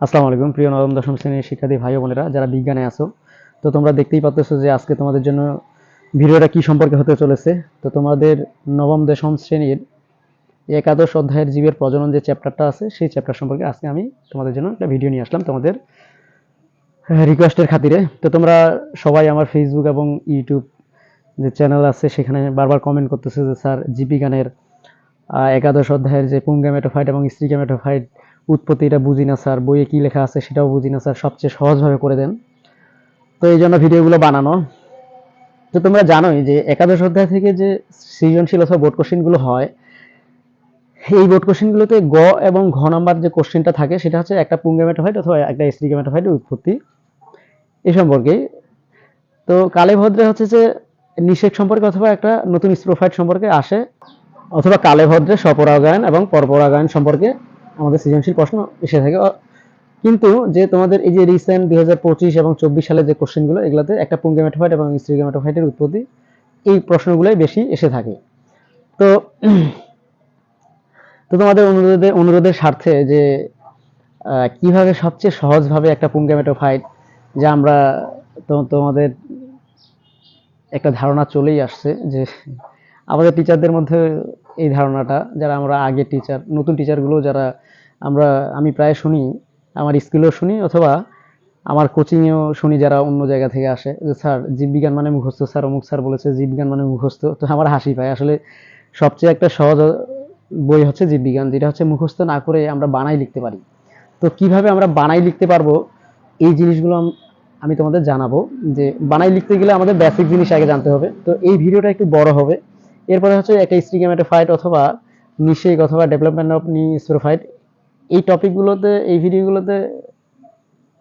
আসসালামু আলাইকুম। প্রিয় নবম দশম শ্রেণির শিক্ষার্থী ভাই বোনেরা যারা বিজ্ঞানে আছো তো তোমরা দেখতেই পাচ্ছ যে আজকে তোমাদের জন্য ভিডিওটা কি সম্পর্কে হতে চলেছে। তো তোমাদের নবম দশম শ্রেণির একাদশ অধ্যায়ের জীবের প্রজনন যে চ্যাপ্টারটা আছে সেই চ্যাপ্টার সম্পর্কে আজকে আমি তোমাদের জন্য একটা ভিডিও নিয়ে আসলাম তোমাদের রিকোয়েস্টের খাতিরে। তো তোমরা সবাই আমার ফেসবুক এবং ইউটিউব যে চ্যানেল আছে সেখানে বারবার কমেন্ট করতেছে যে স্যার আহ, একাদশ অধ্যায়ের যে পুঙ্গামেটোফাইট এবং স্ত্রীগামেটোফাইট উৎপত্তিটা বুঝি না, স্যার। বইয়ে কী লেখা আছে সেটাও বুঝি না, স্যার। সবচেয়ে সহজভাবে করে দেন। তো এই জন্য ভিডিওগুলো বানানো। তো তোমরা জানোই যে একাদশ অধ্যায় থেকে যে সৃজনশীল অথবা বোর্ড কোশ্চেনগুলো হয়, এই বোর্ড কোশ্চেনগুলোতে গ এবং ঘ নাম্বার যে কোশ্চেনটা থাকে, সেটা হচ্ছে একটা পুঙ্গামেটোফাইট অথবা একটা স্ত্রীগামেটোফাইটের উৎপত্তি। এই সম্পর্কে। তো কালে ভদ্রে হচ্ছে যে নিষেক সম্পর্কে অথবা একটা নতুন স্প্রোফাইট সম্পর্কে আসে, অথবা কালে ভদ্রে স্বপরাগায়ন এবং পরপরাগায়ন সম্পর্কে। আমাদের সৃজনশীল প্রশ্ন এসে থাকে। কিন্তু যে তোমাদের এই যে রিসেন্ট দুই হাজার পঁচিশ এবং চব্বিশ সালের যে কোশ্চেনগুলো এগুলোতে একটা পুঙ্গেমেটোফাইট এবং স্ত্রীগেমেটোফাইটের উৎপত্তি, এই প্রশ্নগুলোই বেশি এসে থাকে। তো তো তোমাদের অনুরোধে, অনুরোধের স্বার্থে যে কীভাবে সবচেয়ে সহজভাবে একটা পুঙ্গেমেটোফাইট যে আমরা তো, তোমাদের একটা ধারণা চলেই আসছে যে আমাদের টিচারদের মধ্যে এই ধারণাটা, যারা আমরা আগে টিচার নতুন টিচারগুলো যারা আমরা, আমি প্রায় শুনি, আমার স্কুলেও শুনি অথবা আমার কোচিংয়েও শুনি যারা অন্য জায়গা থেকে আসে, যে স্যার জীববিজ্ঞান মানে মুখস্থ, স্যার অমুক স্যার বলেছে জীববিজ্ঞান মানে মুখস্থ, তো আমার হাসি পায়। আসলে সবচেয়ে একটা সহজ বই হচ্ছে জীববিজ্ঞান যেটা হচ্ছে মুখস্থ না করে আমরা বানাই লিখতে পারি। তো কীভাবে আমরা বানাই লিখতে পারব, এই জিনিসগুলো আমি তোমাদের জানাব, যে বানাই লিখতে গেলে আমাদের বেসিক জিনিস আগে জানতে হবে। তো এই ভিডিওটা একটু বড় হবে। এরপরে হচ্ছে একটা স্ট্রিগামেটোফাইট অথবা নিষেক অথবা ডেভেলপমেন্ট অফ নি ফাইট এই টপিকগুলোতে এই ভিডিওগুলোতে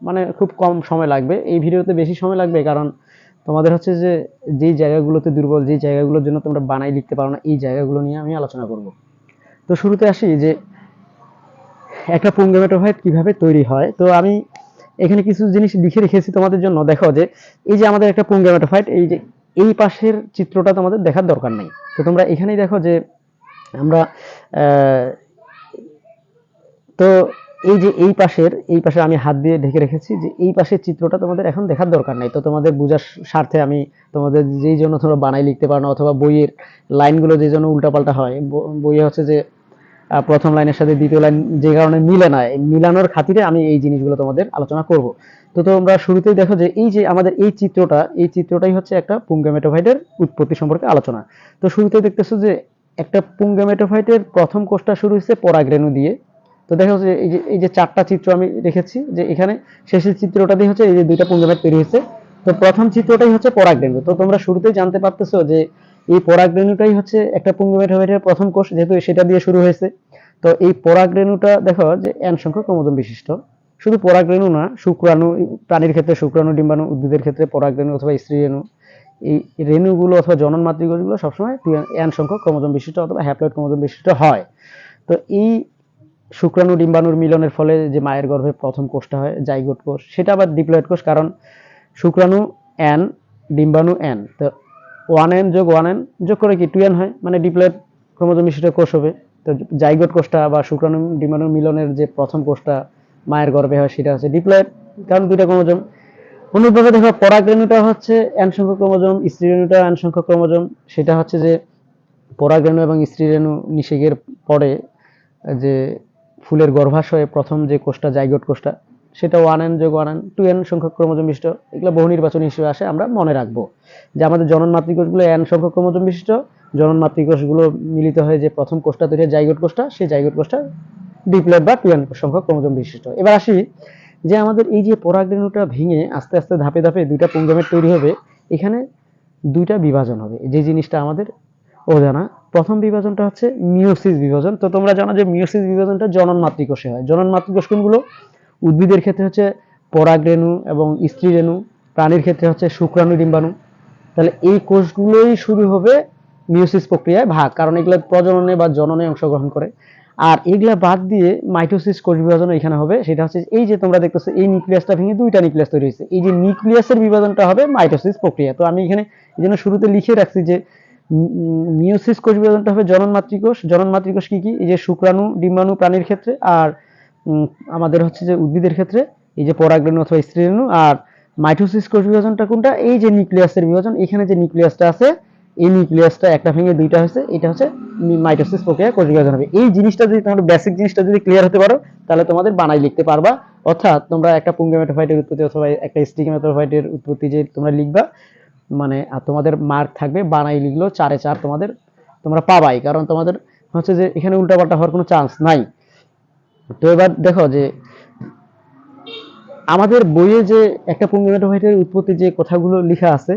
মানে খুব কম সময় লাগবে। এই ভিডিওতে বেশি সময় লাগবে কারণ তোমাদের হচ্ছে যে, যেই জায়গাগুলোতে দুর্বল, যেই জায়গাগুলোর জন্য তোমরা বানাই লিখতে পারো না, এই জায়গাগুলো নিয়ে আমি আলোচনা করব। তো শুরুতে আসি যে, একটা পুঙ্গেমেটোফাইট কীভাবে তৈরি হয়। তো আমি এখানে কিছু জিনিস লিখে রেখেছি তোমাদের জন্য। দেখো যে, এই যে আমাদের একটা পুঙ্গেমেটোফাইট এই যে এই পাশের চিত্রটা তোমাদের দেখার দরকার নাই। তো তোমরা এখানেই দেখো যে আমরা তো এই যে এই পাশের, এই পাশে আমি হাত দিয়ে ঢেকে রেখেছি যে এই পাশের চিত্রটা তোমাদের এখন দেখার দরকার নাই। তো তোমাদের বোঝার স্বার্থে আমি তোমাদের যেই জন্য তোমরা বানাই লিখতে পারো না অথবা বইয়ের লাইনগুলো যে জন্য উল্টাপাল্টা হয় বইয়ে হচ্ছে যে প্রথম লাইনের সাথে দ্বিতীয় লাইন যে কারণে মিলে না মিলানোর খাতিরে আমি এই জিনিসগুলো তোমাদের আলোচনা করব। তো তোমরা শুরুতেই দেখো যে এই যে আমাদের এই চিত্রটা, এই চিত্রটাই হচ্ছে একটা পুঙ্গামেটোফাইটের উৎপত্তি সম্পর্কে আলোচনা। তো শুরুতেই দেখতেছো যে একটা পুঙ্গামেটোফাইটের প্রথম কোষটা শুরু হচ্ছে পরাগরেণু দিয়ে। তো দেখা যাচ্ছে এই যে এই যে চারটা চিত্র আমি রেখেছি, যে এখানে শেষের চিত্রটা দিয়ে হচ্ছে এই যে দুইটা পুঙ্গামেট তৈরি হয়েছে। তো প্রথম চিত্রটাই হচ্ছে পরাগরেণু। তো তোমরা শুরুতেই জানতে পারতেছো যে এই পরাগরেণুটাই হচ্ছে একটা পুঙ্গমেটোফাইটের প্রথম কোষ, যেহেতু সেটা দিয়ে শুরু হয়েছে। তো এই পরাগরেণুটা দেখো যে এন সংখ্যক ক্রোমোজোম বিশিষ্ট। শুধু পরাগরেণু না, শুক্রাণু, প্রাণীর ক্ষেত্রে শুক্রাণু, ডিম্বাণু, উদ্ভিদের ক্ষেত্রে পরাগরেণু অথবা স্ত্রী রেণু, এই রেণুগুলো অথবা জনন মাতৃকোষগুলো সবসময় এন সংখ্যক ক্রোমোজোম বিশিষ্ট অথবা হ্যাপ্লয়েড ক্রোমোজোম বিশিষ্ট হয়। তো এই শুক্রাণু, ডিম্বাণুর মিলনের ফলে যে মায়ের গর্ভে প্রথম কোষটা হয়, জাইগোট কোষ, সেটা আবার ডিপ্লয়েড কোষ, কারণ শুক্রাণু এন ডিম্বাণু এন তো ওয়ান এন যোগ ওয়ান এন যোগ করে কি টু এন হয়? মানে ডিপ্লয়েড ক্রোমোজোম বিশিষ্ট কোষ হবে। তো জাইগোট কোষটা বা শুক্রাণু ডিম্বাণু মিলনের যে প্রথম কোষটা মায়ের গর্ভে হয়, সেটা হচ্ছে ডিপ্লয়েড। কারণ দুইটা ক্রোমোজোম। অনুরূপভাবে দেখো, পরাগরেণুটা হচ্ছে এন সংখ্যক ক্রোমোজোম স্ত্রী রেণুটা এন সংখ্যক ক্রোমোজোম। সেটা হচ্ছে যে পরাগরেণু এবং স্ত্রী রেণু নিষেকের পরে যে ফুলের গর্ভাশয়ে প্রথম যে কোষটা, জাইগোট কোষটা সেটা ওয়ান এন যোগ ওয়ান এন টু এন সংখ্যক ক্রোমোজোম বিশিষ্ট, এগুলো বহু নির্বাচনী হিসেবে আসে, আমরা মনে রাখব। যে আমাদের জনন মাতৃকোষগুলো এন সংখ্যক ক্রোমোজোম বিশিষ্ট, জনন মাতৃকোষগুলো মিলিত হয়ে যে প্রথম কোষটা তৈরি জাইগোট কোষটা, সেই জাইগোট কোষটা ডিপ্লয়েড বা টু এন সংখ্যক ক্রোমোজোম বিশিষ্ট। এবার আসি যে আমাদের এই যে পরাগরেণুটা ভেঙে আস্তে আস্তে ধাপে ধাপে দুইটা পুঙ্গমেট তৈরি হবে, এখানে দুইটা বিভাজন হবে। যে জিনিসটা আমাদের অজানা, প্রথম বিভাজনটা হচ্ছে মিওসিস বিভাজন। তো তোমরা জানো যে মিওসিস বিভাজনটা জনন মাতৃকোষে হয়। জনন মাতৃকোষ কোনগুলো? উদ্ভিদের ক্ষেত্রে হচ্ছে পরাগরেণু এবং স্ত্রী রেণু, প্রাণীর ক্ষেত্রে হচ্ছে শুক্রাণু, ডিম্বাণু। তাহলে এই কোষগুলোই শুরু হবে মিউসিস প্রক্রিয়ায় ভাগ, কারণ এগুলো প্রজননে বা জননে অংশগ্রহণ করে। আর এগুলা বাদ দিয়ে মাইটোসিস কোষ বিভাজন এখানে হবে, সেটা হচ্ছে এই যে তোমরা দেখতেছো, এই নিউক্লিয়াসটা ভেঙে দুইটা নিউক্লিয়াস তৈরি হয়েছে। এই যে নিউক্লিয়াসের বিভাজনটা হবে মাইটোসিস প্রক্রিয়া। তো আমি এখানে এই জন্য শুরুতে লিখে রাখছি যে মিউসিস কোষ বিভাজনটা হবে জনন মাতৃকোষ জনন মাতৃকোষ কি কি? এই যে শুক্রাণু, ডিম্বাণু প্রাণীর ক্ষেত্রে, আর আমাদের হচ্ছে যে উদ্ভিদের ক্ষেত্রে, এই যে পরাগরেণু অথবা স্ত্রীরেণু আর মাইটোসিস কোষ বিভাজনটা কোনটা? এই যে নিউক্লিয়াসের বিভাজন, এখানে যে নিউক্লিয়াসটা আছে, এই নিউক্লিয়াসটা একটা ভেঙে দুইটা হয়েছে, এটা হচ্ছে মাইটোসিস প্রক্রিয়া কোষ বিভাজন হবে। এই জিনিসটা যদি তোমরা বেসিক জিনিসটা যদি ক্লিয়ার হতে পারো, তাহলে তোমাদের বানাই লিখতে পারবা। অর্থাৎ তোমরা একটা পুঙ্গেমেটোফাইটের উৎপত্তি অথবা একটা স্টিগমেটোফাইটের উৎপত্তি যে তোমরা লিখবা মানে আর তোমাদের মার্ক থাকবে বানাই লিখলো চারে চার তোমাদের, তোমরা পাবাই। কারণ তোমাদের হচ্ছে যে এখানে উল্টাপাল্টা হওয়ার কোনো চান্স নাই। তো এবার দেখো যে আমাদের বইয়ে যে একটা পুঙ্গেমেটোফাইটের উৎপত্তি যে কথাগুলো লেখা আছে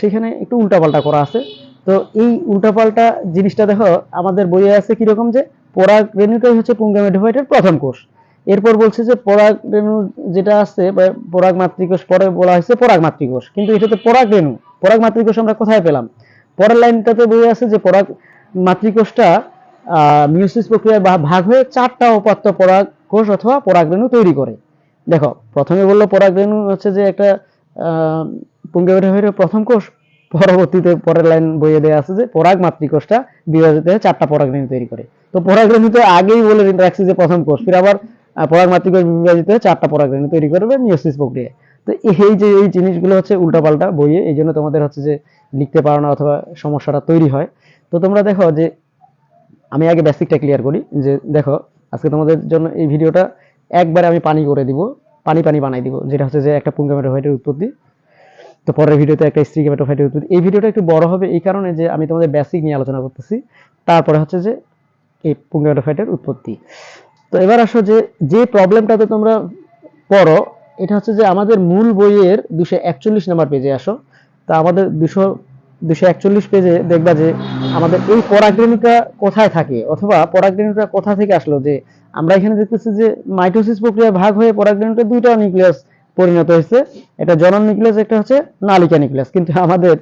সেখানে একটু উল্টাপাল্টা করা আছে। তো এই উল্টাপাল্টা জিনিসটা দেখো, আমাদের বইয়ে আছে কীরকম যে পরাগ রেণুটাই হচ্ছে পুঙ্গেমেটোফাইটের প্রথম কোষ। এরপর বলছে যে পরাগ রেণু যেটা আছে পরাগ মাতৃকোষ, পরে বলা হয়েছে পরাগ মাতৃকোষ। কিন্তু এটা তো পরাগ রেণু পরাগ মাতৃকোষ আমরা কোথায় পেলাম? পরের লাইনটাতে বই আছে যে পরাগ মাতৃকোষটা মিউসিস প্রক্রিয়ায় ভাগ হয়ে চারটা উপাত্ত পরাগ কোষ অথবা পরাগরেণু তৈরি করে। দেখো, প্রথমে বলল পরাগরেণু হচ্ছে যে একটা পুঙ্গের প্রথম কোষ, পরবর্তীতে পরের লাইন বইয়ে দেওয়া আছে যে পরাগ মাতৃকোষটা বিভাজিত হয়ে চারটা পরাগ রেণু তৈরি করে। তো পরাগ রেণু তো আগেই বলে রাখছি যে প্রথম কোষ, ফির আবার পরাগ মাতৃকোষ বিভাজিত হয়ে চারটা পরাগ রেণু তৈরি করবে মিওসিস প্রক্রিয়া। তো এই যে, এই জিনিসগুলো হচ্ছে উল্টাপাল্টা বইয়ে, এই জন্য তোমাদের হচ্ছে যে লিখতে পারো না অথবা সমস্যাটা তৈরি হয়। তো তোমরা দেখো যে আমি আগে বেসিকটা ক্লিয়ার করি যে দেখো, আজকে তোমাদের জন্য এই ভিডিওটা একবারে আমি পানি করে দিব, পানি পানি বানাই দিব, যেটা হচ্ছে যে একটা পুঙ্গামেটোফাইটের উৎপত্তি। তো পরের ভিডিওতে একটা স্ত্রী গেমেটোফাইটের উৎপত্তি। এই ভিডিওটা একটু বড় হবে এই কারণে যে আমি তোমাদের বেসিক নিয়ে আলোচনা করতেছি, তারপরে হচ্ছে যে এই পুঙ্গামেটোফাইটের উৎপত্তি। তো এবার আসো যে যে প্রবলেমটাতে তোমরা পড়ো, এটা হচ্ছে যে আমাদের মূল বইয়ের দুশো একচল্লিশ নাম্বার পেজে আসো। তা আমাদের দুশো দুশো একচল্লিশ পেজে দেখবা যে আমাদের এই পরাগরেণুটা কোথায় থাকে? অথবা পরাগরেণুটা কোথা থেকে আসলো? যে আমরা এখানে দেখতেছি যে মাইটোসিস প্রক্রিয়া ভাগ হয়ে পরাগরেণুটা দুইটা নিউক্লিয়াস পরিণত হয়েছে। এটা জনন নিউক্লিয়াস একটা হচ্ছে নালিকা নিউক্লিয়াস কিন্তু আমাদের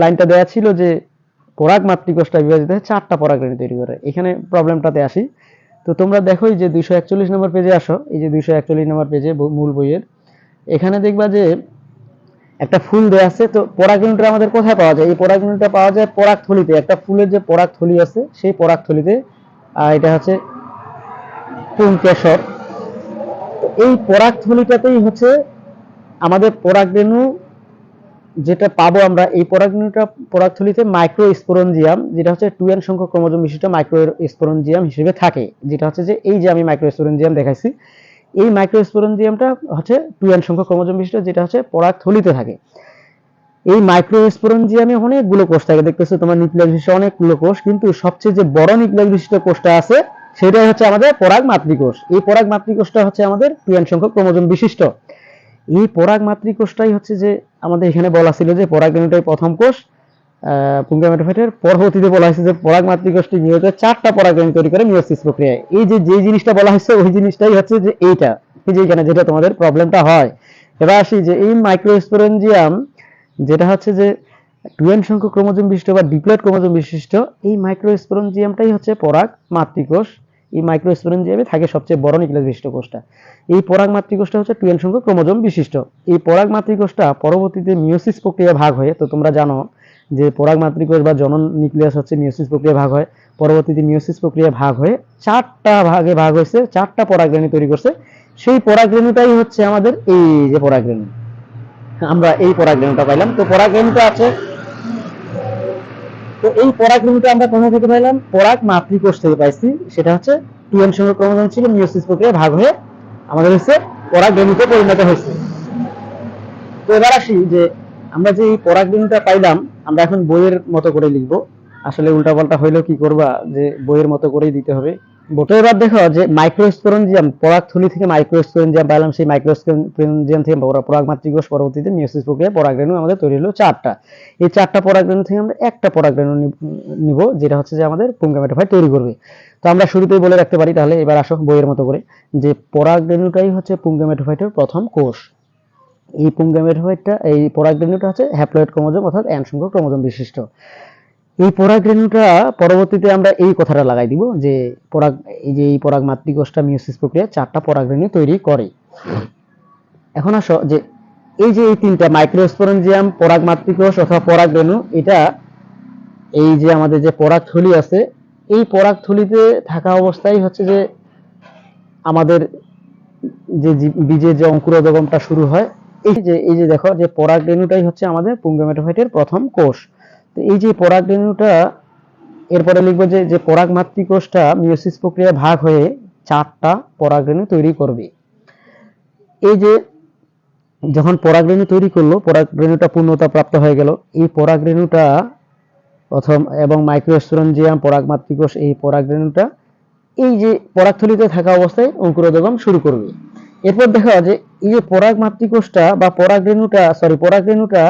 লাইনটা দেওয়া ছিল যে পরাগ মাতৃকোষটা বিভাজিত হয়ে চারটা পরাগরেণু তৈরি করে। এখানে প্রবলেমটাতে আসি। তো তোমরা দেখোই যে দুইশো একচল্লিশ নম্বর পেজে আসো। এই যে দুইশো একচল্লিশ নম্বর পেজে মূল বইয়ের। এখানে দেখবা যে একটা ফুল দেওয়া আছে, তো পরাগরেণুটা আমাদের কোথায় পাওয়া যায়? এই পরাগরেণুটা পাওয়া যায় পরাগ থলিতে একটা ফুলের যে পরাগ থলি আছে, সেই পরাগ থলিতে এটা হচ্ছে পুংকেশর এই পরাগ থলিটাতেই হচ্ছে আমাদের পরাগরেণু যেটা পাবো আমরা, এই পরাগরেণুটা পরাগথলিতে মাইক্রো স্পোরঞ্জিয়াম যেটা হচ্ছে টু এন সংখ্যক ক্রোমোজোম বিশিষ্ট মাইক্রো স্পোরঞ্জিয়াম হিসেবে থাকে। যেটা হচ্ছে যে, এই যে আমি মাইক্রো স্পোরঞ্জিয়াম দেখাইছি এই মাইক্রোস্পোরঞ্জিয়ামটা হচ্ছে টু এন সংখ্যক ক্রোমোজোম বিশিষ্ট, যেটা হচ্ছে পরাগথলিতে থাকে। এই মাইক্রো স্পোরঞ্জিয়ামে অনেকগুলো কোষ থাকে। দেখতেছো তোমার নিউক্লিয়াস বিশিষ্ট অনেকগুলো কোষ কিন্তু সবচেয়ে যে বড় নিউক্লিয়াস বিশিষ্ট কোষটা আছে, সেটাই হচ্ছে আমাদের পরাগ মাতৃকোষ। এই পরাগ মাতৃকোষটা হচ্ছে আমাদের এন সংখ্যক ক্রোমোজোম বিশিষ্ট। এই পরাগ মাতৃকোষটাই হচ্ছে যে আমাদের এখানে বলা ছিল যে পরাগ পরাগরেণুটাই প্রথম কোষ পুঙ্গামেটোফাইটের পরবর্তীতে বলা হয়েছে যে পরাগ মাতৃকোষটি নিয়মিত চারটা পরাগরেণু তৈরি করে মিওসিস প্রক্রিয়ায়। এই যে যে জিনিসটা বলা হয়েছে, ওই জিনিসটাই হচ্ছে যে এইটা, এই যে এখানে যেটা তোমাদের প্রবলেমটা হয়। এবার আসি যে এই মাইক্রোস্পোরেঞ্জিয়াম যেটা হচ্ছে যে টুয়েন সংখ্যক ক্রোমোজোম বিশিষ্ট বা ডিপ্লয়েড ক্রোমোজোম বিশিষ্ট, এই মাইক্রোস্পোরেঞ্জিয়ামটাই হচ্ছে পরাগ মাতৃকোষ। এই মাইক্রোস্পোরেঞ্জিয়ামে থাকে সবচেয়ে বড় নিউক্লিয়াস বিশিষ্ট কোষটা। এই পরাগ মাতৃকোষটা হচ্ছে টুয়েন সংখ্যক ক্রোমোজোম বিশিষ্ট। এই পরাগ মাতৃকোষটা পরবর্তীতে মিওসিস প্রক্রিয়া ভাগ হয়ে, তো তোমরা জানো যে পরাগ মাতৃকোষ বা জনন নিউক্লিয়াস হচ্ছে মিওসিস প্রক্রিয়া ভাগ হয়, পরবর্তীতে মিওসিস প্রক্রিয়া ভাগ হয়ে চারটা ভাগে ভাগ হয়েছে, চারটা পরাগরেণু তৈরি করছে। সেই পরাগরেণুটাই হচ্ছে আমাদের এই যে পরাগরেণু আমরা এই পরাগরেণুটা পাইলাম। তো পরাগরেণুটা আছে। তো এই পরাগরেণুটা আমরা কোথা থেকে পাইলাম? পরাগ মাতৃকোষ থেকে পাইছি। সেটা হচ্ছে টিএন সংখ্যক ক্রোমোজোম ছিল মিওসিস প্রক্রিয়া ভাগ হয়ে আমাদের হচ্ছে পরাগরেণুতে পরিণত হয়েছে। তো এবার আসি যে আমরা যে এই পরাগরেণুটা পাইলাম আমরা এখন বইয়ের মতো করে লিখব। আসলে উল্টাপাল্টা হইলেও কি করবা যে বইয়ের মতো করেই দিতে হবে। তো এবার দেখো যে মাইক্রোস্পোরেঞ্জিয়াম পরাগ থলি থেকে মাইক্রোস্পোরেঞ্জিয়াম পাইলাম, সেই মাইক্রোস্পোরেঞ্জিয়াম থেকে পরা- পরাগ মাতৃকোষ পরবর্তীতে মিওসিস প্রক্রিয়া পরাগরেণু আমাদের তৈরি হলো চারটা। এই চারটা পরাগরেণু থেকে আমরা একটা পরাগরেণু নিব যেটা হচ্ছে যে আমাদের পুঙ্গামেটোফাইট তৈরি করবে। তো আমরা শুরুতেই বলে রাখতে পারি, তাহলে এবার আসো বইয়ের মতো করে, যে পরাগরেণুটাই হচ্ছে পুঙ্গামেটোফাইটের প্রথম কোষ। এই পুঙ্গামেটোফাইটটা এই পরাগরেণুটা হচ্ছে হ্যাপ্লয়েড ক্রোমোজোম অর্থাৎ এন সংখ্যক ক্রোমোজোম বিশিষ্ট। এই পরাগরেণুটা পরবর্তীতে আমরা এই কথাটা লাগাই দিব যে পরাগ, এই যে এই পরাগ মাতৃকোষটা মিওসিস প্রক্রিয়া চারটা পরাগরেণু তৈরি করে। এখন আসো যে এই যে এই তিনটা মাইক্রোস্পোরেঞ্জিয়াম পরাগ মাতৃকোষ অথবা পরাগরেণু এটা এই যে আমাদের যে পরাগথলি আছে, এই পরাগথলিতে থাকা অবস্থায় হচ্ছে যে আমাদের যে বীজের যে অঙ্কুরোদ্গমটা শুরু হয় এই যে এই যে দেখো, যে পরাগ রেণুটাই হচ্ছে আমাদের পুঙ্গমেটোফাইটের প্রথম কোষ। তো এই যে পরাগ রেণুটা, এরপরে লিখব যে যে পরাগ মাতৃকোষটা মিওসিস প্রক্রিয়া ভাগ হয়ে চারটা পরাগ রেণু তৈরি করবে। এই যে, যখন পরাগ রেণু তৈরি করল, পরাগ রেণুটা পূর্ণতা প্রাপ্ত হয়ে গেল। এই পরাগ রেণুটা প্রথম, এবং মাইক্রোস্পোরেঞ্জিয়াম পরাগ মাতৃকোষ, এই পরাগ রেণুটা, এই যে পরাগথলিতে থাকা অবস্থায় অঙ্কুরোদ্গম শুরু করবে। এরপর দেখা যায় যে এই যে পরাগ মাতৃকোষটা বা পরাগ রেণুটা সরি পরাগ রেণুটা,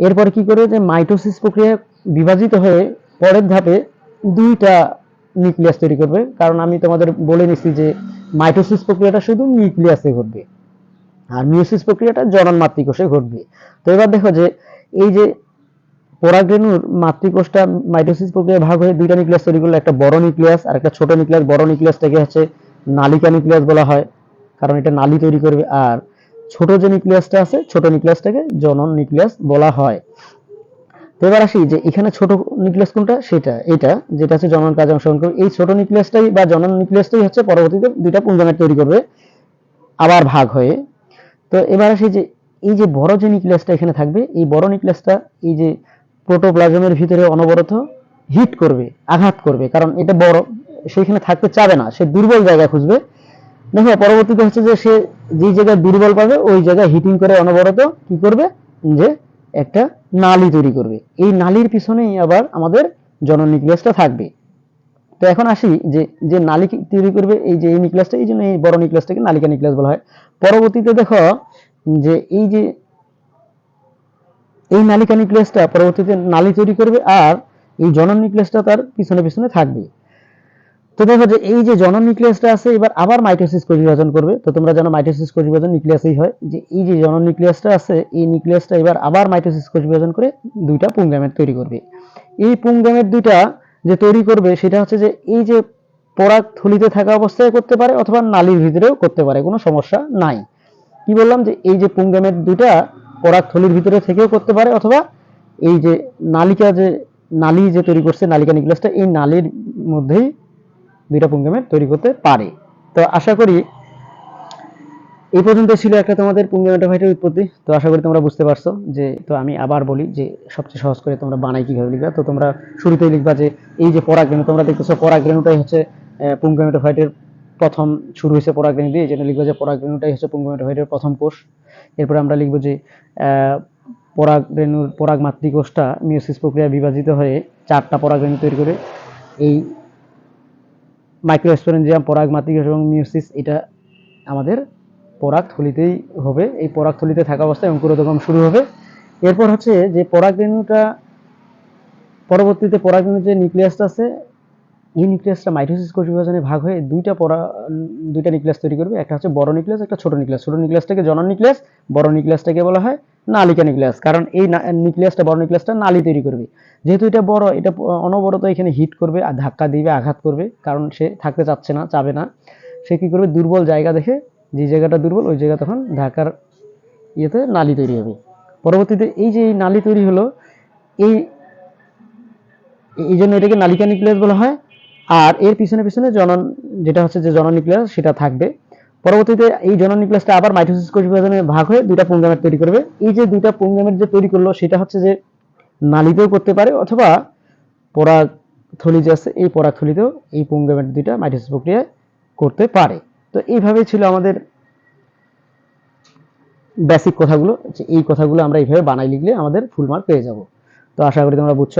এরপর কি করে যে মাইটোসিস প্রক্রিয়া বিভাজিত হয়ে পরের ধাপে দুইটা নিউক্লিয়াস তৈরি করবে। কারণ আমি তোমাদের বলে নিছি যে মাইটোসিস প্রক্রিয়াটা শুধু নিউক্লিয়াসে ঘটবে আর মিওসিস প্রক্রিয়াটা জনন মাতৃকোষে ঘটবে। তো এবার দেখো যে এই যে পরাগরেণুর মাতৃকোষটা মাইটোসিস প্রক্রিয়া ভাগ হয়ে দুইটা নিউক্লিয়াস তৈরি করলে, একটা বড় নিউক্লিয়াস আর একটা ছোট নিউক্লিয়াস। বড় নিউক্লিয়াসটাকে হচ্ছে নালিকা নিউক্লিয়াস বলা হয়। কারণ এটা নালি তৈরি করবে। আর ছোট যে নিউক্লিয়াসটা আছে, ছোট নিউক্লিয়াসটাকে জনন নিউক্লিয়াস বলা হয়। তো এবার আসি যে এখানে ছোট নিউক্লিয়াস কোনটা? সেটা, এটা, যেটা হচ্ছে জনন কাজে অংশগ্রহণ করবে এই ছোট নিউক্লিয়াসটাই বা জনন নিউক্লিয়াসটাই হচ্ছে পরবর্তীতে দুইটা পুঞ্জমেট তৈরি করবে, আবার ভাগ হয়ে। তো এবার আসি যে এই যে বড় যে নিউক্লিয়াসটা এখানে থাকবে, এই বড় নিউক্লিয়াসটা এই যে প্রোটোপ্লাজমের ভিতরে অনবরত হিট করবে, আঘাত করবে। কারণ এটা বড় সেখানে থাকতে চাবে না, সে দুর্বল জায়গা খুঁজবে। দেখো, পরবর্তীতে হচ্ছে যে সে যে জায়গায় দুর্বল পাবে, ওই জায়গায় হিটিং করে অনবরত কি করবে? যে একটা নালী তৈরি করবে। এই নালীর পিছনেই আবার আমাদের জনন নিউক্লিয়াসটা থাকবে। তো এখন আসি যে যে নালী তৈরি করবে, এই যে এই নিউক্লিয়াসটা এই জন্য এই বড় নিউক্লিয়াসটাকে নালিকা নিউক্লিয়াস বলা হয়। পরবর্তীতে দেখো যে এই যে এই নালিকা নিউক্লিয়াসটা পরবর্তীতে নালি তৈরি করবে আর এই জনন নিউক্লিয়াসটা তার পিছনে পিছনে থাকবে। তো দেখো যে এই যে জন নিউক্লিয়াসটা আছে, এবার আবার মাইটোসিস কোষ বিভাজন করবে। তো তোমরা জানো মাইটোসিস কোষ বিভাজন নিউক্লিয়াসেই হয়। যে এই যে জন নিউক্লিয়াসটা আছে, এই নিউক্লিয়াসটা এবার আবার মাইটোসিস কোষ বিভাজন করে দুইটা পুংগ্যামেট তৈরি করবে। এই পুংগ্যামেট দুইটা যে তৈরি করবে, সেটা হচ্ছে যে এই যে পরাগ থলিতে থাকা অবস্থায় করতে পারে অথবা নালীর ভিতরেও করতে পারে, কোনো সমস্যা নাই। কি বললাম যে এই যে পুংগ্যামেট দুইটা পরাগ থলির ভিতরে থেকেও করতে পারে অথবা এই যে নালিকা যে নালী যে তৈরি করছে, নালিকা নিউক্লিয়াসটা, এই নালীর মধ্যেই দুইটা পুংগ্যামেট তৈরি করতে পারে। তো আশা করি এই পর্যন্ত ছিল একটা তোমাদের পুংগ্যামেটোফাইটের উৎপত্তি। তো আশা করি তোমরা বুঝতে পারছ যে, তো আমি আবার বলি যে, সবচেয়ে সহজ করে তোমরা বানাই কীভাবে লিখবা। তো তোমরা শুরুতেই লিখবা যে, এই যে পরাগরেণু, তোমরা দেখতেছো পরাগরেণুটাই হচ্ছে পুংগ্যামেটোফাইটের প্রথম, শুরু হয়েছে পরাগরেণু দিয়ে, যেটা লিখব যে পরাগরেণুটাই হচ্ছে পুংগ্যামেটোফাইটের প্রথম কোষ। এরপরে আমরা লিখব যে পরাগরেণুর পরাগ মাতৃকোষটা মিওসিস প্রক্রিয়া বিভাজিত হয়ে চারটা পরাগরেণু তৈরি করে এই মাইক্রোস্পোরেঞ্জিয়াম পরাগ মাতৃকোষ এবং মিউসিস, এটা আমাদের পরাগ থলিতেই হবে। এই পরাগ থলিতে থাকা অবস্থায় অঙ্কুরোদগম শুরু হবে। এরপর হচ্ছে যে পরাগ রেণুটা, পরবর্তীতে পরাগ রেণু যে নিউক্লিয়াসটা আছে এই নিউক্লিয়াসটা মাইটোসিস কোষ বিভাজনে ভাগ হয়ে দুইটা পরা দুইটা নিউক্লিয়াস তৈরি করবে। একটা হচ্ছে বড় নিউক্লিয়াস, একটা ছোট নিউক্লিয়াস। ছোট নিউক্লিয়াসটাকে জনন নিউক্লিয়াস, বড় নিউক্লিয়াসটাকে বলা হয় নালিকা নিউক্লিয়াস। কারণ এই নিউক্লিয়াসটা, বড় নিউক্লিয়াসটা নালি তৈরি করবে। যেহেতু এটা বড়, এটা অনবরত এখানে হিট করবে আর ধাক্কা দিবে, আঘাত করবে, কারণ সে থাকতে চাচ্ছে না, চাবে না। সে কি করবে? দুর্বল জায়গা দেখে যে জায়গাটা দুর্বল, ওই জায়গা তখন ঢাকার ইয়েতে নালি তৈরি হবে। পরবর্তীতে এই যে এই নালী তৈরি হলো, এই এই জন্য এটাকে নালিকা নিউক্লিয়াস বলা হয়। আর এর পিছনে পিছনে জনন, যেটা হচ্ছে যে জনন নিউক্লিয়াস সেটা থাকবে। পরবর্তীতে এই জনন নিউক্লিয়াসটা আবার মাইটোসিস কোষ বিভাজনে ভাগ হয়ে দুইটা পুংগ্যামেট তৈরি করবে। এই যে দুইটা পুংগ্যামেট যে তৈরি করল, সেটা হচ্ছে যে নালীতেও করতে পারে, অথবা পরাগথলি যে আছে, এই পরাগথলিতেও এই পুংগ্যামেট দুইটা মাইটোসিস প্রক্রিয়ায় করতে পারে। তো এইভাবেই ছিল আমাদের বেসিক কথাগুলো। যে এই কথাগুলো আমরা এইভাবে বানাই লিখলে আমাদের ফুল মার্ক পেয়ে যাব। তো আশা করি তোমরা বুঝছ।